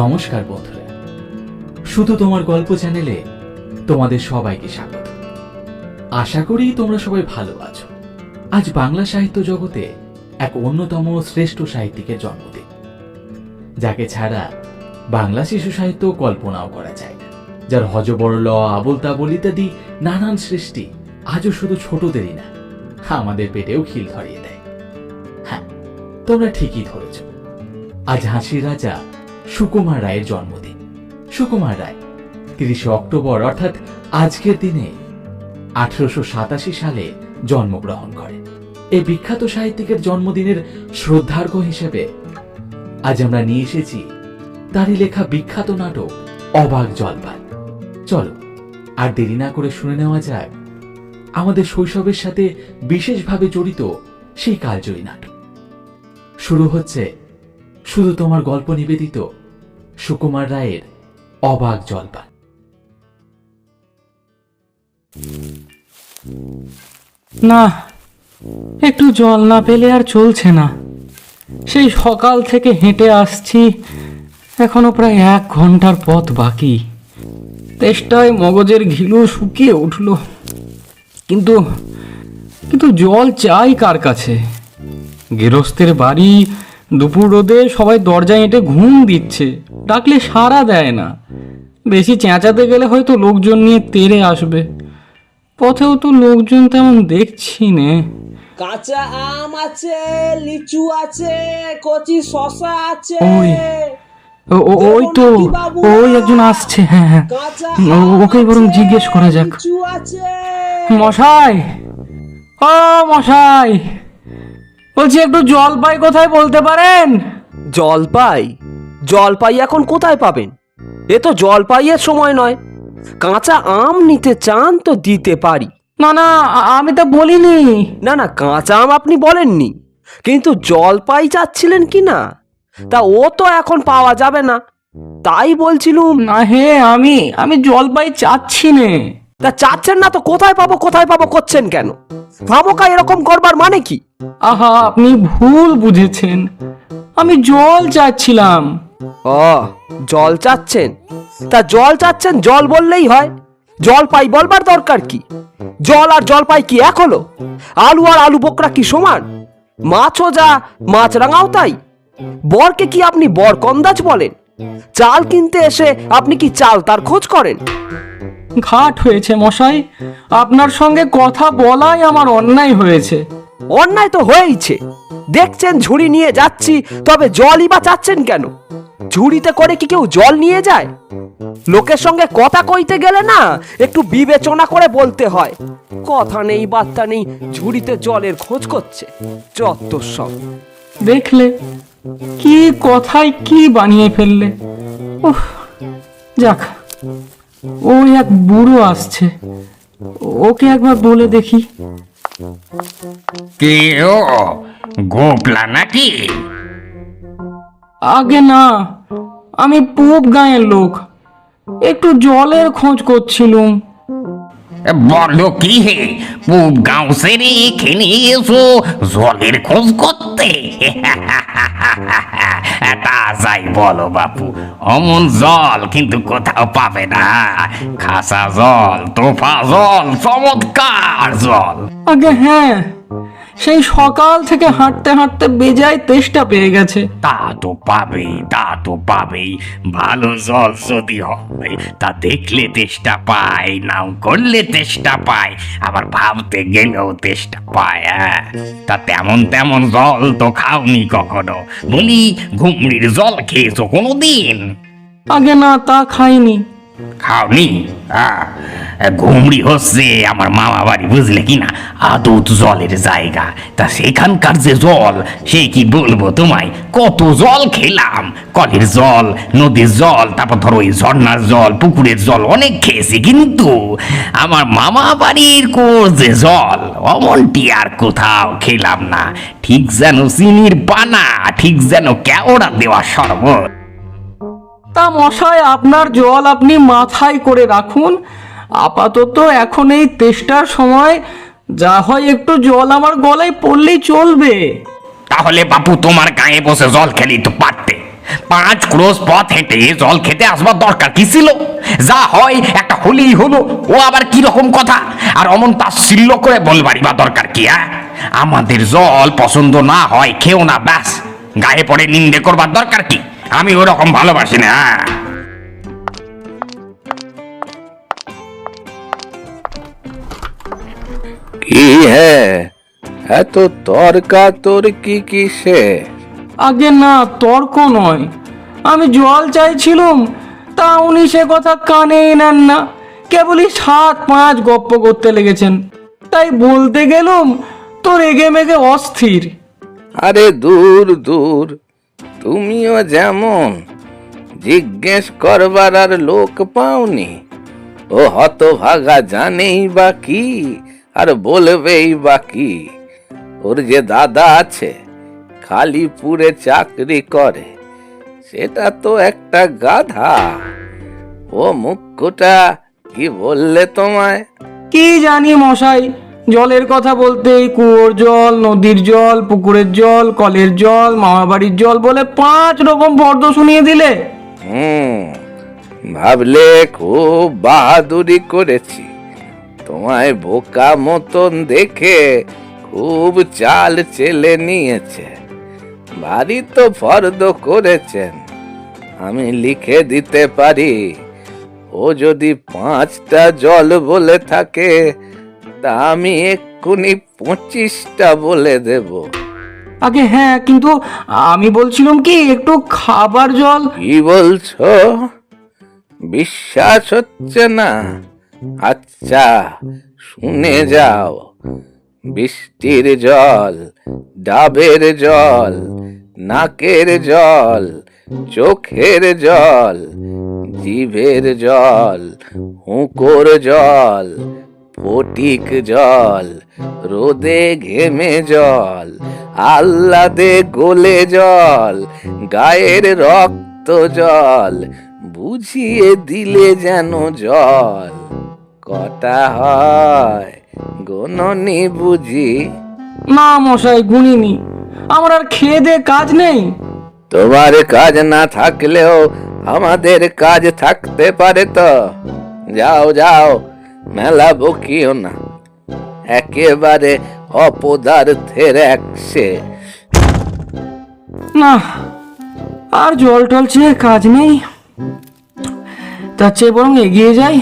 নমস্কার বন্ধুরা। শুধু তোমার গল্প চ্যানেলে তোমাদের সবাইকে স্বাগত। আশা করি তোমরা সবাই ভালো আছো। আজ বাংলা সাহিত্য জগতে এক অন্যতম শ্রেষ্ঠ সাহিত্যিকের জন্মদিন। যাকে ছাড়া বাংলা শিশু সাহিত্য কল্পনাও করা যায় না। যার হজবরল আবল তাবল ইত্যাদি নানান সৃষ্টি আজও শুধু ছোটদেরই না, আমাদের পেটেও খিল ধরিয়ে দেয়। হ্যাঁ তোমরা ঠিকই ধরেছ। আজ হাসির রাজা সুকুমার রায়ের জন্মদিন। সুকুমার রায়, তিরিশে অক্টোবর, অর্থাৎ আজকের দিনে আঠারোশো সাতাশি সালে জন্মগ্রহণ করে। এই বিখ্যাত সাহিত্যিকের জন্মদিনের শ্রদ্ধার্ঘ হিসেবে আজ আমরা নিয়ে এসেছি তারই লেখা বিখ্যাত নাটক, অবাক জলপান। চলো, আর দেরি না করে শুনে নেওয়া যাক আমাদের শৈশবের সাথে বিশেষভাবে জড়িত সেই কালজয়ী নাটক। শুরু হচ্ছে শুধু তোমার গল্প নিবেদিত সুকুমার রায়ের অবাক জলপান। না, একটু জল না পেলে আর চলছে না। সেই সকাল থেকে হেঁটে আসছি, এখনও প্রায় এক ঘণ্টার পথ বাকি। তেষ্টায় মগজের ঘিলু শুকিয়ে উঠল। কিন্তু কিন্তু জল চাই কার কাছে? গৃহস্থের বাড়ি দুপুর রোদে সবাই দরজায় এঁটে ঘুম দিচ্ছে। ডাকলে সাড়া দেয় না। বেশি চেঁচাতে গেলে হয়তো লোকজন নিয়ে তেরে আসবে। পথেও তো লোকজন তেমন দেখছি নে। কাঁচা আম আছে লিচু আছে কচি শশা আছে। ওই ওই তো ওই একজন আসছে হ্যাঁ হ্যাঁ। কাঁচা ওকে বরং জিজ্ঞেস করা যাক। আছে। মশাই! ও মশাই! বলছি একটু জল পাই কোথায় বলতে পারেন? জলপাই? জলপাই এখন কোথায় পাবেন? এ তো জলপাইয়ের সময় নয়। কাঁচা আম নিতে চান তো দিতে পারি। না না আ- আমি তো বলিনি। না না কাঁচা আম আপনি বলেননি। কিন্তু জলপাই চাচ্ছিলেন কি না? তা ও তো এখন পাওয়া যাবে না। তাই বলছিলুম না হে আমি আমি জল পাই চাচ্ছি নে। তা চাচ্ছেন না তো কোথায় পাবো কোথায় পাবো করছেন কেন? খামোকা এরকম করবার মানে কি? আহা আপনি ভুল বুঝেছেন। আমি জল চাচ্ছিলাম। ও জল চাচ্ছেন? তা জল চাচ্ছেন জল বললেই হয়। জল পাই বলবার দরকার কি? জল আর জল পাই কি এক হলো? আলু আর আলু বোকরা কি সমান? মাছও যা মাছ রাঙাও তাই। বরকে কি আপনি বর কন্দাজ বলেন? চাল কিনতে এসে আপনি কি চাল তার খোঁজ করেন? ঘাট হয়েছে মশাই। আপনার সঙ্গে কথা বলাই আমার অন্যায় হয়েছে। অন্যায় তো হয়েইছে। দেখছেন ঝুড়ি নিয়ে যাচ্ছি তবে জলই বা চাচ্ছেন কেন? ঝুড়িতে করে কি কেউ জল নিয়ে যায়? লোকের সঙ্গে কথা কইতে গেলে না একটু বিবেচনা করে বলতে হয়। কথা নেই বার্তা নেই ঝুড়িতে জলের খোঁজ করছে যত সব। দেখলে কি কথায় কি বানিয়ে ফেললে। উফ যাক। ওই এক বুড়ো আসছে। ওকে একবার বলে দেখি। কে ও? গোপলা নাকি? আগে না আমি পূব গাঁয়ের লোক। একটু জলের খোঁজ করছিলুম। বলো কি হে? পূব গাঁও সেরে এখানে এসো, জলের খোঁজ করতে। তা যাই বলো বাপু, অমন জল কিন্তু কোথাও পাবে না। খাসা জল, তোফা জল, চমৎকার জল। আগে হ্যাঁ সেই সকাল থেকে হাঁটতে হাঁটতে বেজায় তেষ্টা পেয়ে গেছে। তা তো পাবেই তা তো পাবেই। ভালো জল যদি হয় তা দেখলে তেষ্টা পায় নাও করলে তেষ্টা পায় আবার ভাবতে গেলেও তেষ্টা পায় হ্যাঁ। তা তেমন তেমন জল তো খাওনি কখনো। বলি ঘুমড়ির জল খেয়েছো কোনোদিন? আগে না তা খাইনি। খাওনি? ঘুমড়ি হচ্ছে, আমার মামা বাড়ি বুঝলে কি না জলের জায়গা। তা সেখানকার যে জল, সে কি বলব তোমায়? কত জল খেলাম। কলের জল, নদীর জল, তারপর ধরো ওই ঝর্ণার জল, পুকুরের জল, অনেক খেয়েছি। কিন্তু আমার মামা বাড়ির কোর যে জল, অমনটি আর কোথাও খেলাম না। ঠিক যেন চিনির পানা, ঠিক যেন কেওড়া দেওয়া শরবত। তা মশাই, আপনার জল আপনি মাথায় করে রাখুন। আপাতত এখন এই তেষ্টার সময় যা হয় একটু জল আমার গলায় পড়লেই চলবে। তাহলে বাপু, তোমার গায়ে বসে জল খেলি তো পারতে। পাঁচ ক্রোশ পথ হেঁটে জল খেতে আসবার দরকার কি ছিল? যা হয় একটা হলেই হলো, ও আবার কি রকম কথা? আর অমন তাচ্ছিল্য করে বলবারই বা দরকার কি হ্যাঁ আমাদের জল পছন্দ না হয়, খেও না, ব্যাস। গায়ে পড়ে নিন্দে করবার দরকার কি? আমি ওরকম ভালোবাসি না। কি হে? এত তর্কা তর্কি কিসে? আগে না তর্ক নয়। আমি জল চাইছিলুম তা উনি সে কথা কানেই নেন না। কেবলই সাত পাঁচ গপ্প করতে লেগেছেন। তাই বলতে গেলুম তো রেগে মেগে অস্থির। আরে দূর দূর। তুমিও যেমন জিজ্ঞেস করবার আর লোক পাওনি, ও হতভাগা জানেই বা কি আর বলবেই বা কি। ওর যে দাদা আছে খালিপুরে চাকরি করে, সেটা তো একটা গাধা। ও মুখ্যটা কি বললে তোমায়? কি জানি মশাই জলের কথা বলতেই কুয়োর জল, নদীর জল, পুকুরের জল, কলের জল, মামাবাড়ির জল বলে পাঁচ রকম ফর্দ শুনিয়ে দিলে। ভাবলে খুব বাহাদুরি করেছি। তোমায় বোকা মতন দেখে খুব চাল চেলে নিয়েছে। ভারী তো ফর্দ করেছেন, আমি লিখে দিতে পারি। ও যদি পাঁচটা জল বলে থাকে তা আমি এক্ষুনি পঁচিশটা বলে দেবো। আগে হ্যাঁ কিন্তু আমি বলছিলাম কি একটু খাবার জল। কি বলছো? বিশ্বাস হচ্ছে না। আচ্ছা শুনে যাও। বৃষ্টির জল ডাবের জল নাকের জল চোখের জল জিভের জল হুঁকোর জল ফটিক জল রোদে ঘেমে জল আহ্লাদে গোলে জল গায়ের রক্ত জল বুঝিয়ে দিলে যেন জল। কটা হয় গণনি বুঝি? না মশাই গুনিনি। আমার আর খেয়ে দে কাজ নেই। তোমার কাজ না থাকলেও আমাদের কাজ থাকতে পারে তো। যাও যাও মেলা বকিও না। একেবারে অপদার্থের এক শেষ না, আর জল টল চেয়ে কাজ নেই। তার চেয়ে বরং এগিয়ে যাই।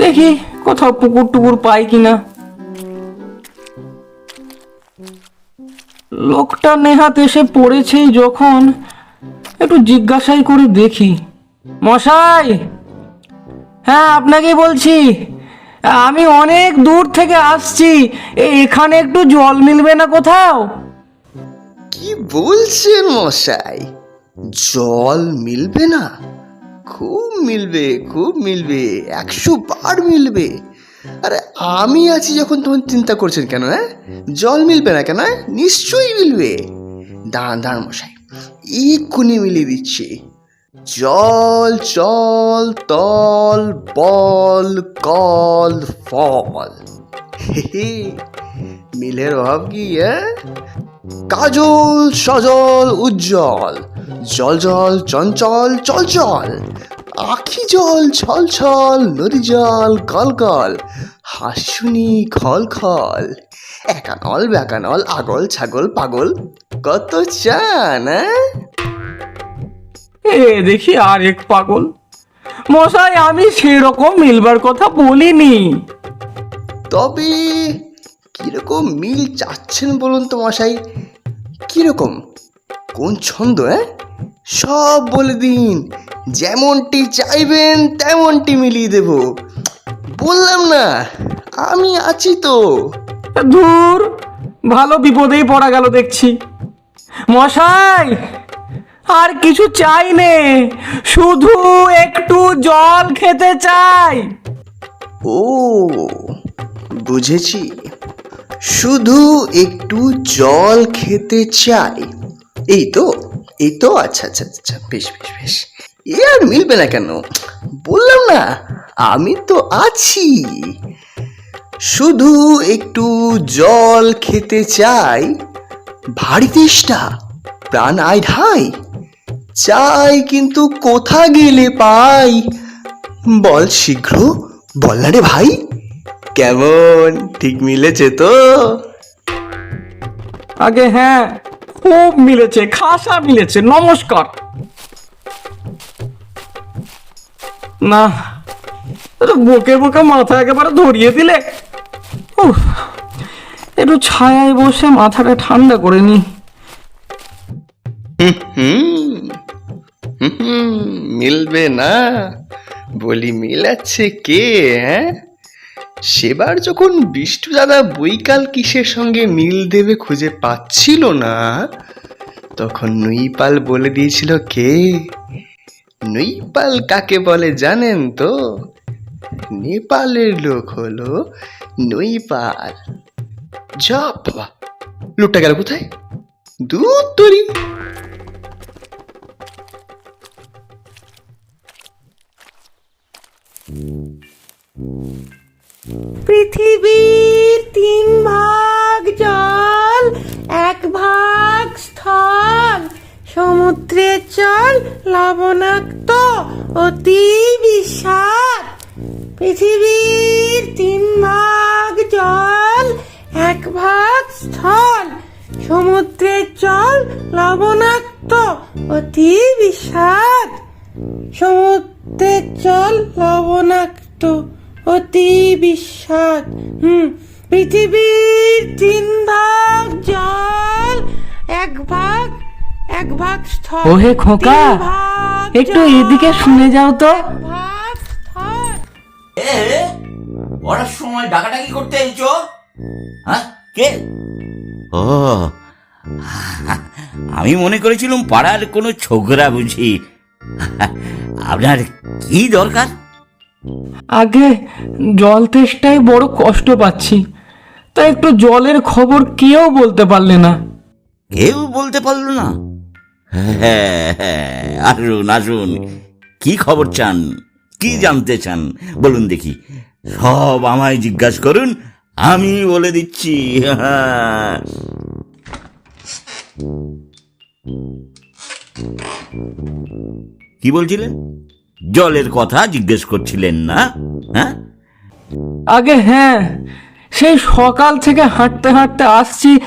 দেখি কোথাও পুকুর টুকুর পাই কিনা। লোকটা নেহাত এসে পড়েছেই যখন একটু জিজ্ঞাসাই করে দেখি। মশাই হ্যাঁ আপনাকে বলছি আমি অনেক দূর থেকে আসছি। এখানে একটু জল মিলবে না কোথাও? কি বলছেন মশাই? জল মিলবে না? খুব মিলবে খুব মিলবে, একশো বার মিলবে। আরে, আমি আছি যখন তখন চিন্তা করছেন কেন হ্যাঁ? জল মিলবে না কেন হ্যাঁ? নিশ্চয়ই মিলবে। দাঁড়ান দাঁড়ান মশাই, এক্ষুনি মিলিয়ে দিচ্ছি। জল চল, তল, বল, কল, ফল। মিলের অভাব কি কাজল, সজল, উজ্জ্বল। জল জল, চঞ্চল, চল চল। আখি জল, ছল ছল, নদী জল, কল কল। হাসুনি, খল খল। একানল, বেকানল, আগল, ছাগল, পাগল। কত চান হ্যাঁ? এ দেখি আর এক পাগল। মশাই আমি সেরকম মিলবার কথা বলিনি। তবে কীরকম মিল চাচ্ছেন বলুন তো মশাই? কীরকম? কোন ছন্দ হ্যাঁ সব বলে দিন। যেমনটি চাইবেন তেমনটি মিলিয়ে দেব। বললাম না আমি আছি তো। দূর ভালো বিপদেই পড়া গেল দেখছি। মশাই! আর কিছু চাই নে। শুধু একটু জল খেতে চাই। ও, বুঝেছি। শুধু একটু জল খেতে চাই। এই তো এই তো আচ্ছা আচ্ছা আচ্ছা বেশ বেশ বেশ। এ আর মিলবে না কেন? বললাম না, আমি তো আছি। শুধু একটু জল খেতে চাই। ভারী তেষ্টা, প্রাণ আয় ঢাই চাই কিন্তু কোথা গেলে পাই? বল শীঘ্র। বল না রে ভাই। কেমন? ঠিক মিলেছে তো? আগে হ্যাঁ খুব মিলেছে খাসা মিলেছে নমস্কার। না বুকে বুকে মাথা একেবারে ধরিয়ে দিলে। উফ, একটু ছায়ায় বসে মাথাটা ঠান্ডা করে নি। হুম হুম, মিলবে না। বলি মিলাচ্ছে কে হ্যাঁ? সেবার যখন বিষ্টু দাদা বৈকাল কিসের সঙ্গে মিল দেবে খুঁজে পাচ্ছিল না, তখন নইপাল বলে দিয়েছিল কে? নইপাল কাকে বলে জানেন তো? নেপালের লোক হলো নইপাল যা বাবা, লোকটা গেল কোথায়? দূর তরি। পৃথিবীর তিন ভাগ জল, এক ভাগ স্থল। সমুদ্রের জল লবণাক্ত, অতি বিস্বাদ পৃথিবীর তিন ভাগ জল, এক ভাগ স্থল। সমুদ্রের জল লবণাক্ত, অতি বিস্বাদ সমুদ্রের জল লবণাক্ত। অতি বিস্বাদ। হুম পৃথিবীর তিন ভাগ জল এক ভাগ এক ভাগ স্থল। ওহে খোকা, একটু এদিকে শুনে যাও তো। এ ওরা সময় ডাকাডাকি করতে এসছো হ্যাঁ কে? ও আমি মনে করেছিলাম পাড়ার কোনো ছোকরা বুঝি। আপনার কি দরকার? আগে জল তেষ্টায় বড় কষ্ট পাচ্ছি তাই একটু জলের খবর কেউ বলতে পারলে না। কেউ বলতে পারল না? হ্যাঁ হ্যাঁ আসুন আসুন। কি খবর চান? কি জানতে চান? বলুন দেখি। সব আমায় জিজ্ঞাসা করুন, আমি বলে দিচ্ছি। কি বলছিলেন? জলের কথা জিজ্ঞেস করছিলেন না হ্যাঁ? আগে হ্যাঁ সেই সকাল থেকে হাঁটতে হাঁটতে আসছি।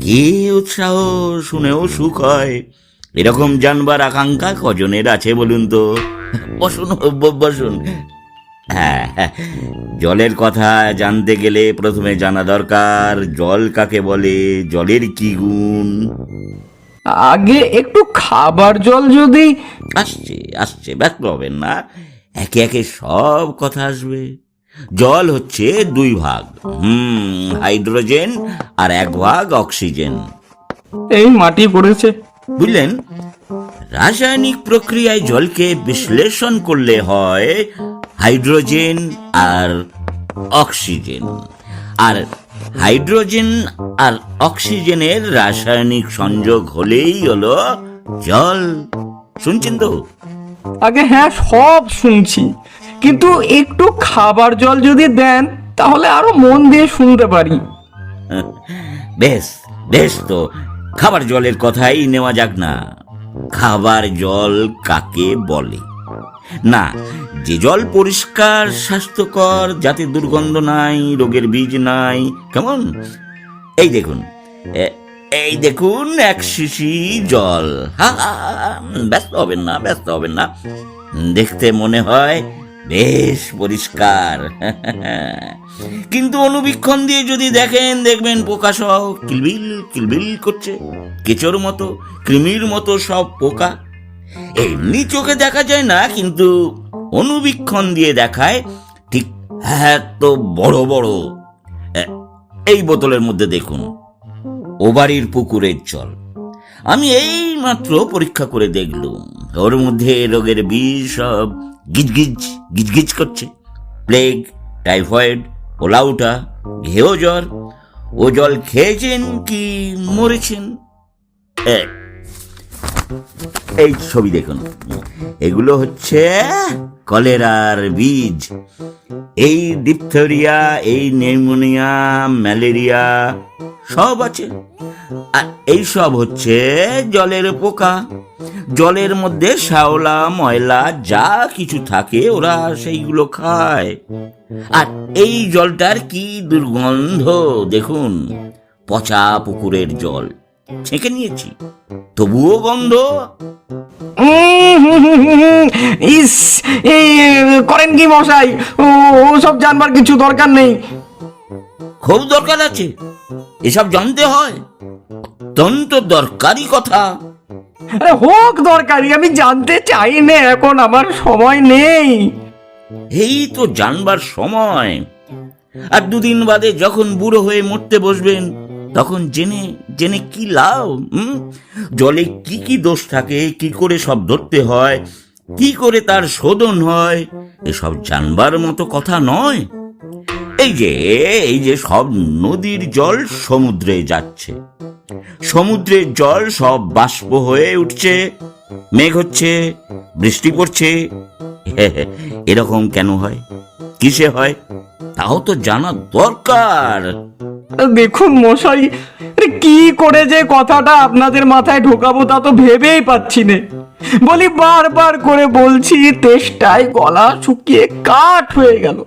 কি উৎসাহ শুনেও সুখ হয়। এরকম জানবার আকাঙ্ক্ষা কজনের আছে বলুন তো? বসুন বসুন। হ্যাঁ হ্যাঁ, জলের কথা জানতে গেলে প্রথমে জানা দরকার জল কাকে বলে জলের কি গুণ? আগে একটু খাবার জল যদি আসছে আসছে ব্যস্ত হবেন না। একে একে সব কথা আসবে। জল হচ্ছে দুই ভাগ। হুম হাইড্রোজেন আর এক ভাগ অক্সিজেন। এই মাটি পড়েছে। বুঝলেন? রাসায়নিক প্রক্রিয়ায় জলকে বিশ্লেষণ করলে হয় হাইড্রোজেন আর অক্সিজেন। আর হাইড্রোজেন আর অক্সিজেনের রাসায়নিক সংযোগ হলেই হলো জল। শুনছেন তো? আগে হ্যাঁ সব শুনছি। কিন্তু একটু খাবার জল যদি দেন তাহলে আরও মন দিয়ে শুনতে পারি। বেশ বেশ তো। খাবার জলের কথাই নেওয়া যাক না। খাবার জল কাকে বলে? না যে জল পরিষ্কার স্বাস্থ্যকর যাতে দুর্গন্ধ নাই রোগের বীজ নাই কেমন? এই দেখুন এই দেখুন এক শিশি জল। হা, হা, ব্যস্ত হবেন না ব্যস্ত হবেন না। দেখতে মনে হয় বেশ পরিষ্কার। কিন্তু অনুবীক্ষণ দিয়ে যদি দেখেন দেখবেন পোকা সহ কিলবিল কিলবিল করছে। কেচোর মতো কৃমির মতো সব পোকা। এমনি চোখে দেখা যায় না কিন্তু অনুবীক্ষণ দিয়ে দেখায় ঠিক এত বড় বড়। এ- এই বোতলের মধ্যে দেখুন। ও বাড়ির পুকুরের জল। আমি এই মাত্র পরীক্ষা করে দেখলুম ওর মধ্যে রোগের বিষ সব গিজগিজ গিজগিজ করছে। প্লেগ টাইফয়েড পোলাউটা ঘেও জ্বর। ও জল খেয়েছেন কি মরেছেন? এ, এই ছবি দেখুন। এগুলো হচ্ছে কলেরার বীজ। এই ডিপথেরিয়া, এই নিউমোনিয়া, ম্যালেরিয়া সব আছে। আর এইসব হচ্ছে জলের পোকা। জলের মধ্যে শ্যাওলা, ময়লা, যা কিছু থাকে ওরা সেইগুলো খায়। আর এই জলটার কি দুর্গন্ধ, দেখুন। পচা পুকুরের জল। ছেঁকে নিয়েছি। তবুও গন্ধ। ইস করেন কি মশাই? ও সব জানবার কিছু দরকার নেই। খুব দরকার আছে। এসব জানতে হয়। অত্যন্ত দরকারি কথা। আরে হোক দরকারি আমি জানতে চাই না এখন আমার সময় নেই। এই তো জানবার সময়। আর দুদিন বাদে যখন বুড়ো হয়ে মরতে বসবেন তখন জেনে জেনে কি লাভ, হুম? জলে কি কি দোষ থাকে, কি করে সব ধরতে হয়, কি করে তার শোধন হয়, এসব জানবার মতো কথা নয়। এই যে এই যে সব নদীর জল সমুদ্রে যাচ্ছে। সমুদ্রের জল সব বাষ্প হয়ে উঠছে, মেঘ হচ্ছে, বৃষ্টি পড়ছে। এরকম কেন হয়? কিসে হয়? তাও তো জানা দরকার। দেখুন মশাই কি করে যে কথাটা আপনাদের মাথায় ঢোকাবো তা তো ভেবেই পাচ্ছি না। বলি বারবার করে বলছি, তেষ্টায় গলা শুকিয়ে কাঠ হয়ে গেল।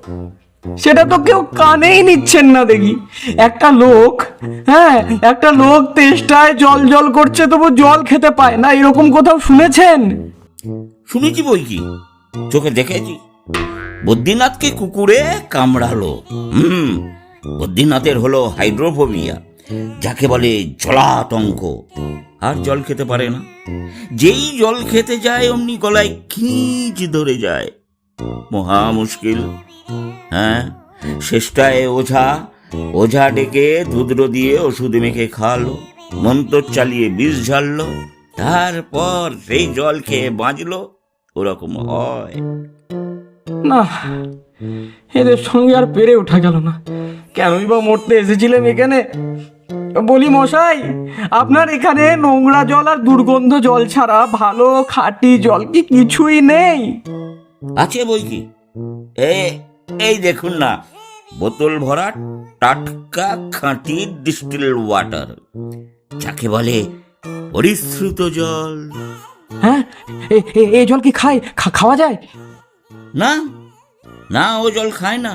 সেটা তো কেউ কানেই নিচ্ছেন না দেখি। একটা লোক হ্যাঁ একটা লোক তেষ্টায় জল জল করছে, তবু জল খেতে পায় না, এরকম কোথাও শুনেছেন? শুনেছি বই কি? চোখে দেখেছি। বদ্রীনাথকে কুকুরে কামড়ালো। হুম বদ্রীনাথের হলো হাইড্রোফোবিয়া, যাকে বলে জলাতঙ্ক আর জল খেতে পারে না। যেই জল খেতে যায়, অমনি গলায় খিঁচ ধরে যায়। মহা মুশকিল। হ্যাঁ শেষটায় ওঝা ওঝা ডেকে ধুদ্র দিয়ে ওষুধ মেখে খাওয়ালো মন্ত্র চালিয়ে বিষ ঝাড়লো, তারপর সেই জল খেয়ে বাঁচলো, ওরকম হয়। না এদের সঙ্গে আর পেরে ওঠা গেল না। কেনই বা মরতে এসেছিলাম এখানে? বলি মশাই আপনার এখানে নোংরা জল আর দুর্গন্ধ জল ছাড়া ভালো খাঁটি জল কি কিছুই নেই? আছে বই কি? এ এই দেখুন না বোতল ভরা টাটকা খাঁটি ডিস্টিল ওয়াটার। যাকে বলে পরিশ্রুত জল। হ্যাঁ এই জল কি খায়? খাওয়া যায়? না না ও জল খায় না।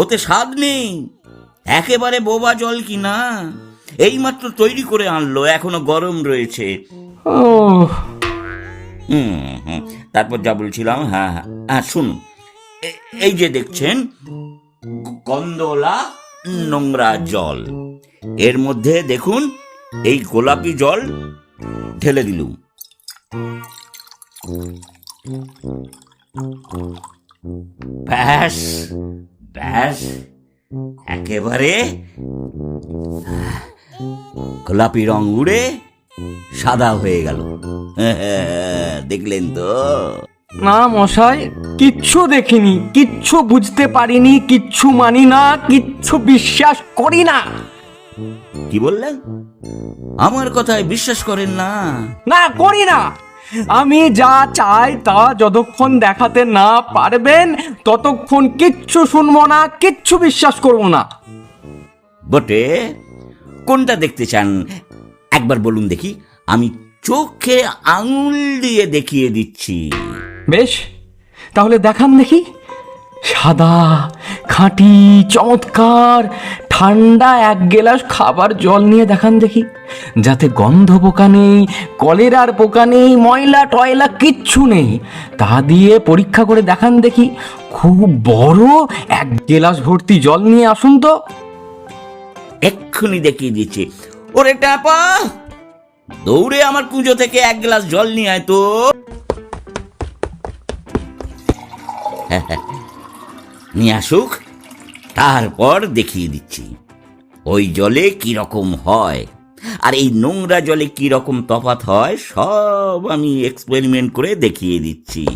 ওতে স্বাদ নেই। একেবারে বোবা জল কি না? এইমাত্র তৈরি করে আনলো এখনও গরম রয়েছে। তারপর যা বলছিলাম হ্যাঁ হ্যাঁ হ্যাঁ শুনুন। এই যে দেখছেন গন্ধওয়ালা নোংরা জল। এর মধ্যে দেখুন এই গোলাপি জল ঢেলে দিলুম। ব্যাস ব্যাস একেবারে গোলাপি রং উড়ে সাদা হয়ে গেল। দেখলেন তো? না মশাই কিচ্ছু দেখিনি কিচ্ছু বুঝতে পারিনি কিচ্ছু মানি না কিচ্ছু বিশ্বাস করি না। কি বললেন? আমার কথায় বিশ্বাস করেন না? না করি না। আমি যা চাই তা যতক্ষণ দেখাতে না পারবেন ততক্ষণ কিচ্ছু শুনব না কিচ্ছু বিশ্বাস করব না। বটে কোনটা দেখতে চান? একবার বলুন দেখি। আমি চোখে আঙুল দিয়ে দেখিয়ে দিচ্ছি। বেশ তাহলে দেখান দেখি। সাদা, খাঁটি, চমৎকার, ঠান্ডা এক গেলাস খাবার জল নিয়ে দেখান দেখি। যাতে গন্ধ পোকা নেই, কলেরার পোকা নেই, ময়লা টয়লা কিচ্ছু নেই। তা দিয়ে পরীক্ষা করে দেখান দেখি, খুব বড় এক গেলাস ভর্তি জল নিয়ে আসুন তো। এক্ষুনি দেখিয়ে দিচ্ছি। ওরে টাপা দৌড়ে আমার কুঁজো থেকে এক গ্লাস জল নিয়ে আয় তো। নিয়ে আসুক, তারপর দেখিয়ে দিচ্ছি। ওই জলে কি রকম হয়, আর এই নোংরা জলে কি রকম তফাৎ হয়, সব আমি এক্সপেরিমেন্ট করে দেখিয়ে দিচ্ছি।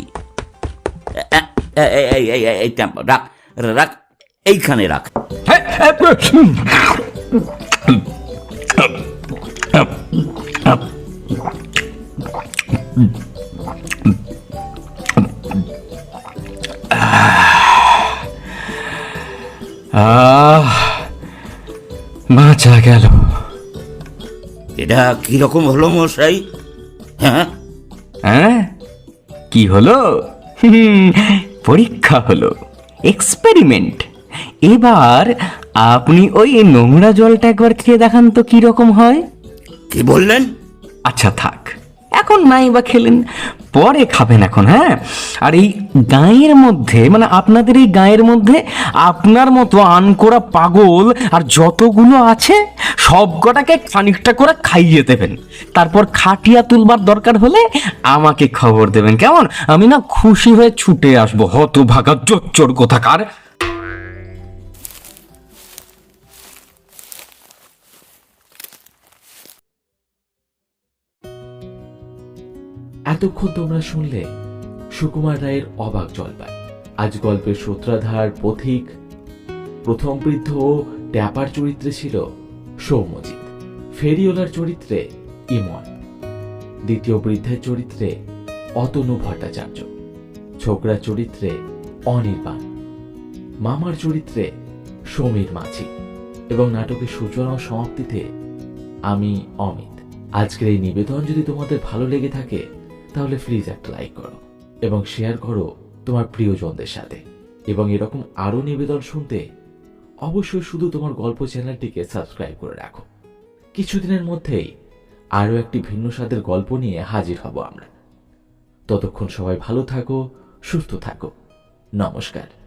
এ- এ- এ- এই- এই- এই- এইটা রাখ রাখ, এইখানে রাখ। আহ বাঁচা গেল। এটা কীরকম হলো মশাই? হ্যাঁ? হ্যাঁ? কি হলো? পরীক্ষা হলো এক্সপেরিমেন্ট এবার আপনি ওই নোংরা জলটা একবার খেয়ে দেখান তো কি রকম হয়। কি বললেন? আচ্ছা থাক এখন নাই বা খেলেন। পরে খাবেন এখন হ্যাঁ? আর এই গাঁয়ের মধ্যে মানে আপনাদের এই গাঁয়ের মধ্যে আপনার মতো আনকোরা পাগল আর যতগুলো আছে সবকটাকে খানিকটা করে খাইয়ে দেবেন। তারপর খাটিয়া তুলবার দরকার হলে আমাকে খবর দেবেন, কেমন? আমি না খুশি হয়ে ছুটে আসব, হতভাগা চোর জোচ্চোর কোথাকার। এতক্ষণ তোমরা শুনলে সুকুমার রায়ের অবাক জলপাই। আজ গল্পের সূত্রাধার পথিক, প্রথম বৃদ্ধ ও ট্যাপার চরিত্রে ছিল সৌমজিৎ ফেরিওলার চরিত্রে ইমন। দ্বিতীয় বৃদ্ধের চরিত্রে অতনু ভট্টাচার্য। ছোকরা চরিত্রে অনির্বাণ। মামার চরিত্রে সমীর মাঝি। এবং নাটকের সূচনা ও সমাপ্তিতে আমি অমিত। আজকের এই নিবেদন যদি তোমাদের ভালো লেগে থাকে তাহলে প্লিজ একটা লাইক করো এবং শেয়ার করো তোমার প্রিয়জনদের সাথে। এবং এরকম আরও নিবেদন শুনতে অবশ্যই শুধু তোমার গল্প চ্যানেলটিকে সাবস্ক্রাইব করে রাখো। কিছুদিনের মধ্যেই আরও একটি ভিন্ন স্বাদের গল্প নিয়ে হাজির হব আমরা। ততক্ষণ সবাই ভালো থাকো, সুস্থ থাকো। নমস্কার।